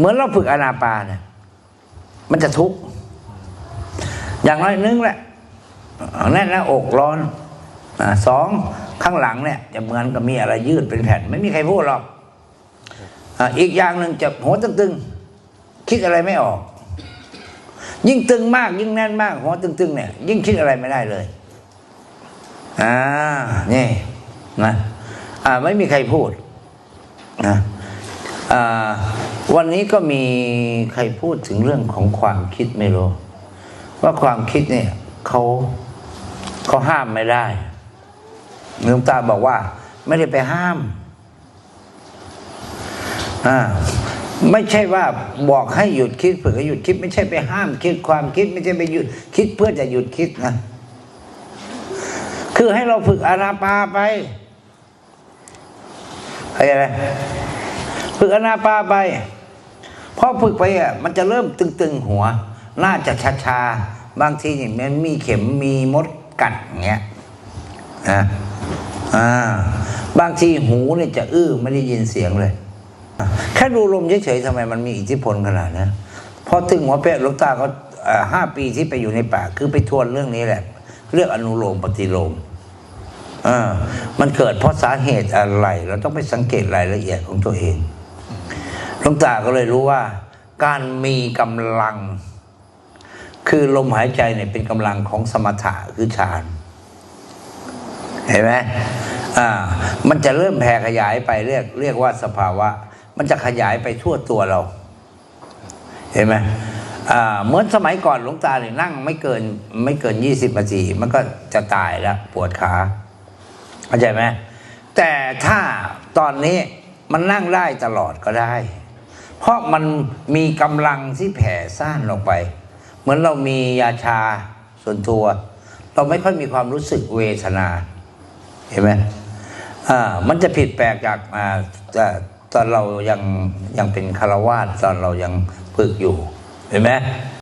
เหมือนเราฝึกอนาปาเนี่ยมันจะทุกข์อย่างน้อยนึงแหละแน่นหน้าอกร้อนอสองข้างหลังเนี่ย จะเหมือนกับมีอะไรยืดเป็นแผ่น ไม่มีใครพูดหรอกออีกอย่างหนึ่งจะหัวตึงๆคิดอะไรไม่ออก ยิ่งตึงมาก ยิ่งแน่นมาก หัวตึงๆ เนี่ย ยิ่งคิดอะไรไม่ได้เลยอ่านี่นะอ่าไม่มีใครพูดนะอ่า วันนี้ก็มีใครพูดถึงเรื่องของความคิดไม่รู้ ว่าความคิดเนี่ยเขาเขาห้ามไม่ได้หลวงตาบอกว่า ไม่ได้ไปห้ามอ่าไม่ใช่ว่าบอกให้หยุดคิดฝึกให้หยุดคิด ไม่ใช่ไปห้ามคิดความคิด ไม่ใช่ไปหยุดคิดเพื่อจะหยุดคิดนะคือให้เราฝึกอานาปาไปเข้าใจไหมฝึกอานาปาไป พอฝึกไปอะมันจะเริ่มตึงๆหัว น่าจะชาๆ บางทีเนี่ยมันมีเข็มมีมดกัดเงี้ยนะอ่าบางทีหูเนี่ยจะอื้อไม่ได้ยินเสียงเลย แค่ดูลมเฉยๆทำไมมันมีอิทธิพลขนาดนั้นพอตึงหัวเป๊ะลูกตาก็เอ่อห้าปีที่ไปอยู่ในป่าคือไปทวนเรื่องนี้แหละ เรื่องอนุโลมปฏิโลมอ่ามันเกิดเพราะสาเหตุอะไร เราต้องไปสังเกตรายละเอียดของตัวเอง หลวงตาก็เลยรู้ว่า การมีกำลัง คือลมหายใจเนี่ยเป็นกำลังของสมถะคือฌานเห็นไหมอ่า มันจะเริ่มแผ่ขยายไปเรียก เรียกว่าสภาวะ มันจะขยายไปทั่วตัวเรา เห็นไหมอ่า เหมือนสมัยก่อนหลวงตาเนี่ยนั่งไม่เกิน ไม่เกินยี่สิบนาทีมันก็จะตายแล้ว ปวดขาเข้าใจไหมแต่ถ้าตอนนี้มันนั่งได้ตลอดก็ได้ เพราะมันมีกำลังที่แผ่ซ่านลงไป เหมือนเรามียาชาส่วนตัว เราไม่ค่อยมีความรู้สึกเวทนา เห็นไหมอ่ามันจะผิดแปลกจากอ่าแต่ตอนเรายังยังเป็นคารวาสตอนเรายังฝึกอยู่ เห็นไหม